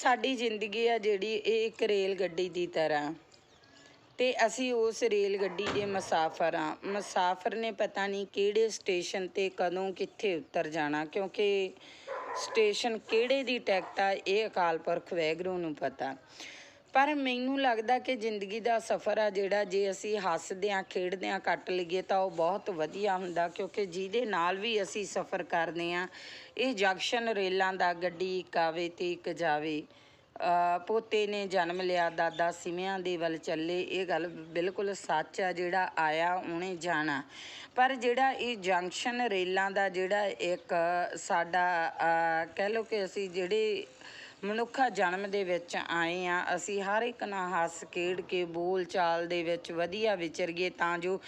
ਸਾਡੀ ਜ਼ਿੰਦਗੀ ਆ ਜਿਹੜੀ ਇਹ ਇੱਕ ਰੇਲ ਗੱਡੀ ਦੀ ਤਰ੍ਹਾਂ। ਤੇ ਅਸੀਂ ਉਸ ਰੇਲ ਗੱਡੀ ਦੇ ਮੁਸਾਫਰ ਆ। ਮੁਸਾਫਰ ਨੇ ਪਤਾ ਨਹੀਂ ਕਿਹੜੇ ਸਟੇਸ਼ਨ ਤੇ ਕਦੋਂ ਕਿੱਥੇ ਉਤਰ ਜਾਣਾ, ਕਿਉਂਕਿ ਸਟੇਸ਼ਨ ਕਿਹੜੇ ਦੀ ਟਿਕਟ ਆ, ਇਹ ਅਕਾਲ ਪੁਰਖ ਵੈਗਰੂ ਨੂੰ ਪਤਾ। ਪਰ ਮੈਨੂੰ ਲੱਗਦਾ ਕਿ ਜ਼ਿੰਦਗੀ ਦਾ ਸਫ਼ਰ ਆ ਜਿਹੜਾ, ਜੇ ਅਸੀਂ ਹੱਸਦੇ ਹਾਂ, ਖੇਡਦੇ ਖੇਡਦਿਆਂ ਕੱਟ ਲਈਏ ਤਾਂ ਉਹ ਬਹੁਤ ਵਧੀਆ ਹੁੰਦਾ ਕਿਉਂਕਿ ਜਿਹਦੇ ਨਾਲ ਵੀ ਅਸੀਂ ਸਫ਼ਰ ਕਰਦੇ ਆ ਇਹ ਜੰਕਸ਼ਨ ਰੇਲਾਂ ਦਾ, ਗੱਡੀ ਇੱਕ ਆਵੇ ਤੇ ਇੱਕ ਜਾਵੇ। ਪੋਤੇ ਨੇ ਜਨਮ ਲਿਆ, ਦਾਦਾ ਸਿਮਿਆਂ ਦੇ ਵੱਲ ਚੱਲੇ। ਇਹ ਗੱਲ ਬਿਲਕੁਲ ਸੱਚ ਆ, ਜਿਹੜਾ ਆਇਆ ਉਹਨੇ ਜਾਣਾ। ਪਰ ਜਿਹੜਾ ਇਹ ਜੰਕਸ਼ਨ ਰੇਲਾਂ ਦਾ ਜਿਹੜਾ ਇੱਕ ਸਾਡਾ ਕਹਿ ਲਓ ਕਿ ਅਸੀਂ ਜਿਹੜੇ ਮਨੁੱਖਾ ਜਨਮ ਦੇ ਵਿੱਚ ਆਏ ਆ। ਅਸੀਂ ਹਰ ਇੱਕ ਨਾਲ ਹੱਸ ਖੇਡ ਕੇ ਬੋਲ ਚਾਲ ਦੇ ਵਿੱਚ ਵਧੀਆ ਵਿਚਰੀਏ ਤਾਂ ਜੋ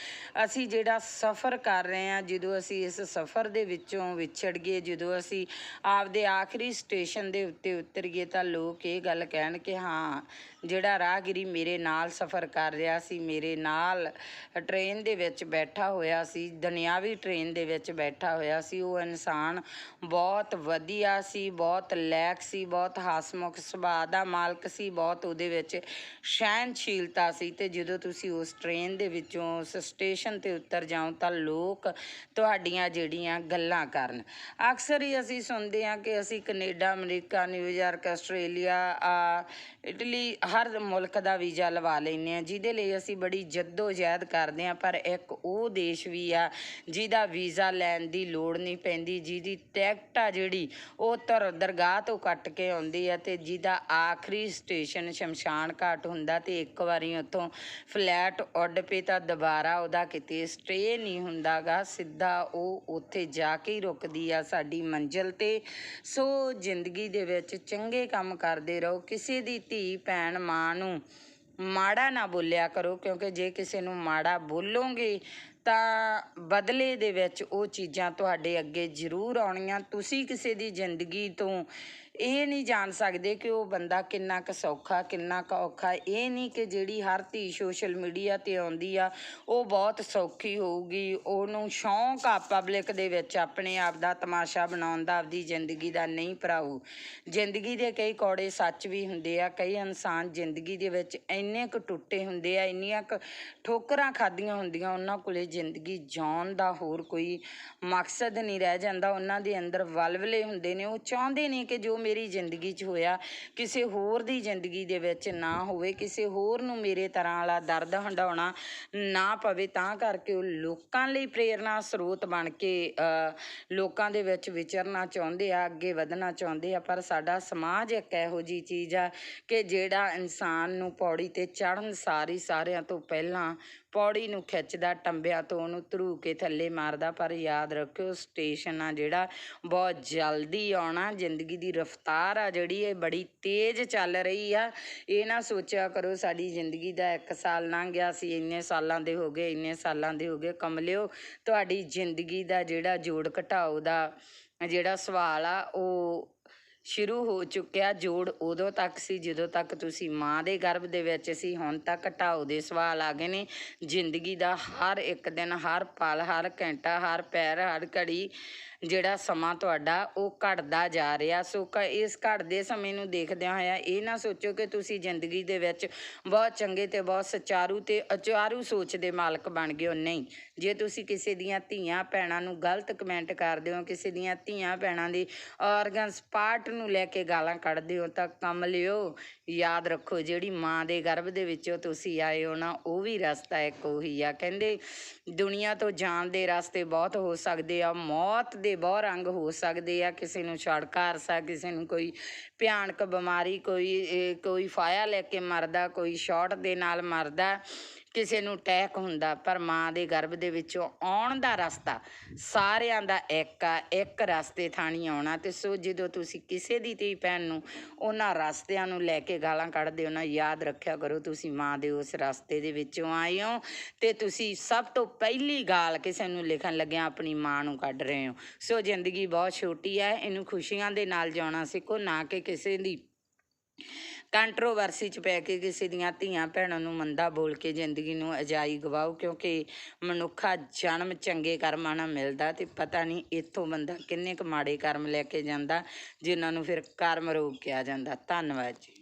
ਅਸੀਂ ਜਿਹੜਾ ਸਫ਼ਰ ਕਰ ਰਹੇ ਆ, ਜਦੋਂ ਅਸੀਂ ਇਸ ਸਫ਼ਰ ਦੇ ਵਿੱਚੋਂ ਵਿਛੜ ਗਏ ਜਦੋਂ ਅਸੀਂ ਆਪਦੇ ਆਖਰੀ ਸਟੇਸ਼ਨ ਦੇ ਉੱਤੇ ਉਤਰੀਏ ਤਾਂ ਲੋਕ ਇਹ ਗੱਲ ਕਹਿਣ ਕਿ ਹਾਂ, ਜਿਹੜਾ ਰਾਹਗੀਰੀ ਮੇਰੇ ਨਾਲ ਸਫ਼ਰ ਕਰ ਰਿਹਾ ਸੀ, ਮੇਰੇ ਨਾਲ ਟ੍ਰੇਨ ਦੇ ਵਿੱਚ ਬੈਠਾ ਹੋਇਆ ਸੀ, ਦੁਨਿਆਵੀ ਟ੍ਰੇਨ ਦੇ ਵਿੱਚ ਬੈਠਾ ਹੋਇਆ ਸੀ, ਉਹ ਇਨਸਾਨ ਬਹੁਤ ਵਧੀਆ ਸੀ, ਬਹੁਤ ਲੈਕ ਸੀ, ਬਹੁਤ ਹਸਮੁਖ ਸੁਭਾਅ ਦਾ ਮਾਲਕ ਸੀ ਬਹੁਤ। ਉਹਦੇ ਵਿੱਚ ਸਹਿਨਸ਼ੀਲਤਾ ਸੀ ਤੇ ਜਦੋਂ ਤੁਸੀਂ ਉਸ ਟ੍ਰੇਨ ਦੇ ਵਿੱਚੋਂ ਉਸ ਸਟੇਸ਼ਨ ਤੇ ਉਤਰ ਜਾਓ ਤਾਂ ਲੋਕ ਤੁਹਾਡੀਆਂ ਜਿਹੜੀਆਂ ਗੱਲਾਂ ਕਰਨ। ਅਕਸਰ ਹੀ ਅਸੀਂ ਸੁਣਦੇ ਹਾਂ ਕਿ ਅਸੀਂ Canada America New York Australia ਆ, ਇਟਲੀ ਹਰ ਮੁਲਕ ਦਾ ਵੀਜ਼ਾ ਲਵਾ ਲੈਂਦੇ ਹਾਂ ਜਿਹਦੇ ਲਈ ਅਸੀਂ ਬੜੀ ਜੱਦੋ ਜਹਿਦ ਕਰਦੇ ਹਾਂ। ਪਰ ਇੱਕ ਉਹ ਦੇਸ਼ ਵੀ ਆ ਜਿਹਦਾ ਵੀਜ਼ਾ ਲੈਣ ਦੀ ਲੋੜ ਨਹੀਂ ਪੈਂਦੀ ਜਿਹਦੀ ਟਿਕਟ ਆ ਜਿਹੜੀ ਉਹ ਤਰ ਦਰਗਾਹ ਤੋਂ ਕੱਟ ਕੇ ਆਉਂਦੀ ਆ ਤੇ ਜਿਹਦਾ ਆਖਰੀ ਸਟੇਸ਼ਨ ਸ਼ਮਸ਼ਾਨ ਘਾਟ ਹੁੰਦਾ ਤੇ ਇੱਕ ਵਾਰੀ ਉੱਥੋਂ ਫਲੈਟ ਉੱਡ ਪਏ ਤਾਂ ਦੁਬਾਰਾ ਉਹਦਾ ਕਿਤੇ ਸਟੇ ਨਹੀਂ ਹੁੰਦਾਗਾ, ਸਿੱਧਾ ਉਹ ਉੱਥੇ ਜਾ ਕੇ ਹੀ ਰੁਕਦੀ ਆ ਸਾਡੀ ਮੰਜ਼ਿਲ ਤੇ। ਸੋ ਜ਼ਿੰਦਗੀ ਦੇ ਵਿੱਚ ਚੰਗੇ ਕੰਮ ਕਰਦੇ ਰਹੋ, ਕਿਸੇ ਦੀ ਧੀ, ਭੈਣ, ਮਾਂ ਨੂੰ ਮਾੜਾ ਨਾ ਬੋਲਿਆ ਕਰੋ, ਕਿਉਂਕਿ ਜੇ ਕਿਸੇ ਨੂੰ ਮਾੜਾ ਬੋਲੋਗੇ ਤਾਂ ਬਦਲੇ ਦੇ ਵਿੱਚ ਉਹ ਚੀਜ਼ਾਂ ਤੁਹਾਡੇ ਅੱਗੇ ਜ਼ਰੂਰ ਆਉਣੀਆਂ। ਤੁਸੀਂ ਕਿਸੇ ਦੀ ਜ਼ਿੰਦਗੀ ਤੋਂ ਇਹ ਨਹੀਂ ਜਾਣ ਸਕਦੇ ਕਿ ਉਹ ਬੰਦਾ ਕਿੰਨਾ ਕੁ ਸੌਖਾ, ਕਿੰਨਾ ਕੁ ਔਖਾ। ਇਹ ਨਹੀਂ ਕਿ ਜਿਹੜੀ ਹਰ ਧੀ ਸੋਸ਼ਲ ਮੀਡੀਆ ਤੇ ਆਉਂਦੀ ਆ, ਉਹ ਬਹੁਤ ਸੌਖੀ ਹੋਊਗੀ। ਉਹਨੂੰ ਸ਼ੌਂਕ ਆ ਪਬਲਿਕ ਦੇ ਵਿੱਚ ਆਪਣੇ ਆਪ ਦਾ ਤਮਾਸ਼ਾ ਬਣਾਉਣ ਦਾ, ਆਪਦੀ ਜ਼ਿੰਦਗੀ ਦਾ ਨਹੀਂ ਭਰਾਊ। ਜ਼ਿੰਦਗੀ ਦੇ ਕਈ ਕੌੜੇ ਸੱਚ ਵੀ ਹੁੰਦੇ ਆ। ਕਈ ਇਨਸਾਨ ਜ਼ਿੰਦਗੀ ਦੇ ਵਿੱਚ ਇੰਨੇ ਕੁ ਟੁੱਟੇ ਹੁੰਦੇ ਆ, ਇੰਨੀਆਂ ਕੁ ਠੋਕਰਾਂ ਖਾਧੀਆਂ ਹੁੰਦੀਆਂ, ਉਹਨਾਂ ਕੋਲੇ ਜ਼ਿੰਦਗੀ ਜਿਉਣ ਦਾ ਹੋਰ ਕੋਈ ਮਕਸਦ ਨਹੀਂ ਰਹਿ ਜਾਂਦਾ। ਉਹਨਾਂ ਦੇ ਅੰਦਰ ਵਲਵਲੇ ਹੁੰਦੇ ਨੇ। ਉਹ ਚਾਹੁੰਦੇ ਨੇ ਕਿ ਜੋ ਮੇਰੀ ਜ਼ਿੰਦਗੀ 'ਚ ਹੋਇਆ ਕਿਸੇ ਹੋਰ ਦੀ ਜ਼ਿੰਦਗੀ ਦੇ ਵਿੱਚ ਨਾ ਹੋਵੇ ਕਿਸੇ ਹੋਰ ਨੂੰ ਮੇਰੇ ਤਰ੍ਹਾਂ ਵਾਲਾ ਦਰਦ ਹੰਡਾਉਣਾ ਨਾ ਪਵੇ ਤਾਂ ਕਰਕੇ ਉਹ ਲੋਕਾਂ ਲਈ ਪ੍ਰੇਰਨਾ ਸਰੋਤ ਬਣ ਕੇ ਅ, ਲੋਕਾਂ ਦੇ ਵਿੱਚ ਵਿਚਰਨਾ ਚਾਹੁੰਦੇ ਆ ਅੱਗੇ ਵਧਣਾ ਚਾਹੁੰਦੇ ਆ ਪਰ ਸਾਡਾ ਸਮਾਜ ਇੱਕ ਇਹੋ ਜੀ ਚੀਜ਼ ਆ ਕਿ ਜਿਹੜਾ ਇਨਸਾਨ ਨੂੰ ਪੌੜੀ ਤੇ ਚੜ੍ਹਨ ਸਾਰੀ ਸਾਰਿਆਂ ਤੋਂ ਪਹਿਲਾਂ ਪੌੜੀ ਨੂੰ ਖਿੱਚਦਾ, ਟੰਬਿਆਂ ਤੋਂ ਉਹਨੂੰ ਧਰੂ ਕੇ ਥੱਲੇ ਮਾਰਦਾ, ਪਰ ਯਾਦ ਰੱਖਿਓ ਸਟੇਸ਼ਨ ਆ ਜਿਹੜਾ ਬਹੁਤ ਜਲਦੀ ਆਉਣਾ, ਜ਼ਿੰਦਗੀ ਦੀ ਰਫ਼ਤਾਰ ਆ ਜਿਹੜੀ, ਇਹ ਬੜੀ ਤੇਜ਼ ਚੱਲ ਰਹੀ ਆ। ਇਹ ਨਾ ਸੋਚਿਆ ਕਰੋ ਸਾਡੀ ਜ਼ਿੰਦਗੀ ਦਾ ਇੱਕ ਸਾਲ ਲੰਘ ਗਿਆ ਸੀ, ਇੰਨੇ ਸਾਲਾਂ ਦੇ ਹੋ ਗਏ, ਇੰਨੇ ਸਾਲਾਂ ਦੇ ਹੋ ਗਏ, ਕਮਲਿਓ, ਤੁਹਾਡੀ ਜ਼ਿੰਦਗੀ ਦਾ ਜਿਹੜਾ ਜੋੜ ਘਟਾਓ ਦਾ ਜਿਹੜਾ ਸਵਾਲ ਆ, ਉਹ ਸ਼ੁਰੂ ਹੋ ਚੁੱਕਿਆ ਜੋੜ। ਉਦੋਂ ਤੱਕ ਸੀ, ਜਦੋਂ ਤੱਕ ਤੁਸੀਂ ਮਾਂ ਦੇ ਗਰਭ ਦੇ ਵਿੱਚ ਸੀ, ਹੁਣ ਤੱਕ ਘਟਾਓ ਦੇ ਸਵਾਲ ਆ ਗਏ ਨੇ। ਜ਼ਿੰਦਗੀ ਦਾ ਹਰ ਇੱਕ ਦਿਨ, ਹਰ ਪਲ, ਹਰ ਘੰਟਾ, ਹਰ ਪੈਰ, ਹਰ ਘੜੀ ਜਿਹੜਾ ਸਮਾਂ ਤੁਹਾਡਾ ਉਹ ਘਟਦਾ ਜਾ ਰਿਹਾ। ਸੋ ਕ, ਇਸ ਘਟਦੇ ਸਮੇਂ ਨੂੰ ਦੇਖਦਿਆਂ ਹੋਇਆ ਇਹ ਨਾ ਸੋਚੋ ਕਿ ਤੁਸੀਂ ਜ਼ਿੰਦਗੀ ਦੇ ਵਿੱਚ ਬਹੁਤ ਚੰਗੇ ਤੇ ਬਹੁਤ ਸੁਚਾਰੂ ਤੇ ਅਚਾਰੂ ਸੋਚ ਦੇ ਮਾਲਕ ਬਣ ਗਏ ਹੋ। ਨਹੀਂ, ਜੇ ਤੁਸੀਂ ਕਿਸੇ ਦੀਆਂ ਧੀਆਂ ਭੈਣਾਂ ਨੂੰ ਗਲਤ ਕਮੈਂਟ ਕਰਦੇ ਹੋ, ਕਿਸੇ ਦੀਆਂ ਧੀਆਂ ਭੈਣਾਂ ਦੀ ਆਰਗਨਸ ਪਾਰਟ ਨੂੰ ਲੈ ਕੇ ਗਾਲਾਂ ਕੱਢਦੇ ਹੋ, ਤਾਂ ਕੰਮ ਲਿਓ ਯਾਦ ਰੱਖੋ ਜਿਹੜੀ ਮਾਂ ਦੇ ਗਰਭ ਦੇ ਵਿੱਚੋਂ ਤੁਸੀਂ ਆਏ ਹੋ ਨਾ, ਉਹ ਵੀ ਰਸਤਾ ਇੱਕ ਉਹੀ ਆ। ਕਹਿੰਦੇ, ਦੁਨੀਆ ਤੋਂ ਜਾਣ ਦੇ ਰਸਤੇ ਬਹੁਤ ਹੋ ਸਕਦੇ ਆ, ਮੌਤ ਦੇ ਬਹੁਤ ਰੰਗ ਹੋ ਸਕਦੇ ਆ, ਕਿਸੇ ਨੂੰ ਛੜਕਾ ਹਾਦਸਾ ਕਿਸੇ ਨੂੰ ਕੋਈ ਭਿਆਨਕ ਬਿਮਾਰੀ, ਕੋਈ ਕੋਈ ਫਾਇਆ ਲੈ ਕੇ ਮਰਦਾ, ਕੋਈ ਸ਼ਾਰਟ ਦੇ ਨਾਲ ਮਰਦਾ ਕਿਸੇ ਨੂੰ ਟੈਕ ਹੁੰਦਾ, ਪਰ ਮਾਂ ਦੇ ਗਰਭ ਦੇ ਵਿੱਚੋਂ ਆਉਣ ਦਾ ਰਸਤਾ ਸਾਰਿਆਂ ਦਾ ਇੱਕ ਆ, ਇੱਕ ਰਸਤੇ ਥਾਣੀ ਆਉਣਾ। ਤੇ ਸੋ ਜਦੋਂ ਤੁਸੀਂ ਕਿਸੇ ਦੀ ਧੀ ਭੈਣ ਨੂੰ ਉਹਨਾਂ ਰਸਤਿਆਂ ਨੂੰ ਲੈ ਕੇ ਗਾਲਾਂ ਕੱਢਦੇ ਹੋ ਨਾ, ਯਾਦ ਰੱਖਿਆ ਕਰੋ ਤੁਸੀਂ ਮਾਂ ਦੇ ਉਸ ਰਸਤੇ ਦੇ ਵਿੱਚੋਂ ਆਏ ਹੋ ਤੇ ਤੁਸੀਂ ਸਭ ਤੋਂ ਪਹਿਲੀ ਗਾਲ ਕਿਸੇ ਨੂੰ ਲਿਖਣ ਲੱਗਿਆ ਆਪਣੀ ਮਾਂ ਨੂੰ ਕੱਢ ਰਹੇ ਹੋ। ਸੋ ਜ਼ਿੰਦਗੀ ਬਹੁਤ ਛੋਟੀ ਹੈ, ਇਹਨੂੰ ਖੁਸ਼ੀਆਂ ਦੇ ਨਾਲ ਜਿਉਣਾ ਸਿੱਖੋ, ਨਾ ਕਿ ਕਿਸੇ ਦੀ ਕੰਟਰੋਵਰਸੀ 'ਚ ਪੈ ਕੇ ਕਿਸੇ ਦੀਆਂ ਧੀਆਂ ਭੈਣਾਂ ਨੂੰ ਮੰਦਾ ਬੋਲ ਕੇ ਜ਼ਿੰਦਗੀ ਨੂੰ ਅਜਾਈ ਗਵਾਓ, ਕਿਉਂਕਿ ਮਨੁੱਖਾ ਜਨਮ ਚੰਗੇ ਕਰਮਾਂ ਨਾਲ ਮਿਲਦਾ ਤੇ ਪਤਾ ਨਹੀਂ ਇੱਥੋਂ ਬੰਦਾ ਕਿੰਨੇ ਕੁ ਮਾੜੇ ਕਰਮ ਲੈ ਕੇ ਜਾਂਦਾ, ਜਿਨ੍ਹਾਂ ਨੂੰ ਫਿਰ ਕਰਮ ਰੋਗ ਕਿਹਾ ਜਾਂਦਾ। ਧੰਨਵਾਦ ਜੀ।